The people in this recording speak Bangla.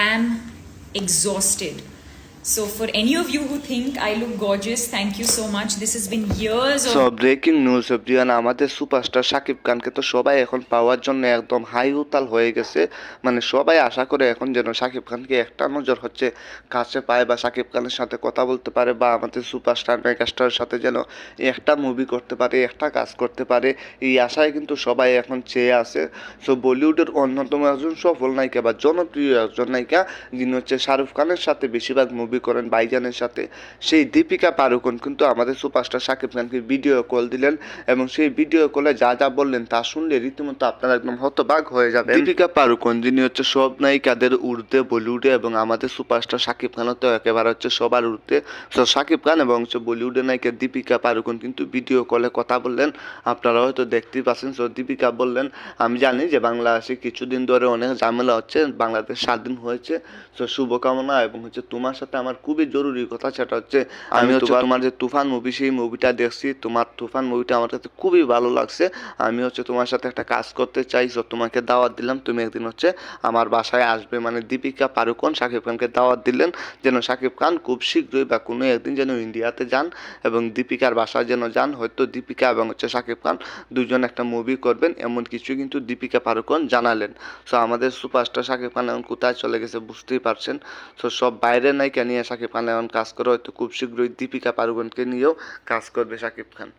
am exhausted. So, for any of you who think I look gorgeous, thank you so much. This has been years of so breaking news Brian আমাদের সুপারস্টার শাকিব খানকে তো সবাই এখন পাওয়ার জন্য একদম হাই উতাল হয়ে গেছে। মানে সবাই আশা করে এখন যেন শাকিব খানকে একটা নজর হচ্ছে কাছে পায় বা শাকিব খানের সাথে কথা বলতে পারে বা আমাদের সুপারস্টার মেগাস্টারের সাথে যেন একটা মুভি করতে পারে একটা কাজ করতে পারে। এই আশায় কিন্তু সবাই এখন চেয়ে আছে। সো বলিউডের অন্যতম একজন সফল নায়িকা বা জনপ্রিয় একজন নায়িকা যিনি হচ্ছে শাহরুখ খানের সাথে বেশিরভাগ মুভি করেন বাইজানের সাথে। সেই দীপিকা পারুকন কিন্তু আমাদের সুপারস্টার শাকিব খানকে ভিডিও কল দিলেন এবং সেই ভিডিও কলে যা যা বললেন তা শুনলে রীতিমতো আপনারা একদম হতবাক হয়ে যাবে দীপিকা পারুকন যিনি হচ্ছে সব নায়িকাদের ঊর্ধ্বে বলিউডে এবং আমাদের সুপারস্টার সাকিব খানও তো একেবারে হচ্ছে সবার ঊর্ধ্বে। তো শাকিব খান এবং হচ্ছে বলিউডের নায়িকা দীপিকা পারুকন কিন্তু ভিডিও কলে কথা বললেন। আপনারা হয়তো দেখতেই পাচ্ছেন সো দীপিকা বললেন, আমি জানি যে বাংলাদেশে কিছুদিন ধরে অনেক ঝামেলা হচ্ছে, বাংলাদেশ স্বাধীন হয়েছে, তো শুভকামনা এবং হচ্ছে তোমার সাথে আমার খুবই জরুরি কথা সেটা হচ্ছে আমি হচ্ছে তোমার যে তুফান মুভি সেই মুভিটা দেখছি। তোমার তুফান মুভিটা আমার কাছে খুবই ভালো লাগছে। আমি হচ্ছে তোমার সাথে একটা কাজ করতে চাই তো তোমাকে দাওয়াত দিলাম। তুমি একদিন হচ্ছে আমার বাসায় আসবে। মানে দীপিকা পারুকন শাকিব খানকে দাওয়াত দিলেন যেন শাকিব খান খুব শীঘ্রই বা কোনো একদিন যেন ইন্ডিয়াতে যান এবং দীপিকার বাসায় যেন যান। হয়তো দীপিকা এবং হচ্ছে শাকিব খান দুজন একটা মুভি করবেন। এমন কিছু কিন্তু দীপিকা পারুকন জানালেন। সো আমাদের সুপারস্টার শাকিব খান এখন কোথায় চলে গেছে বুঝতেই পারছেন। সো সব বাইরে নাই নায়িকা নিয়ে শাকিব খান এমন কাজ করে, হয়তো খুব শীঘ্রই দীপিকা পারুকনকে নিয়েও কাজ করবে শাকিব খান।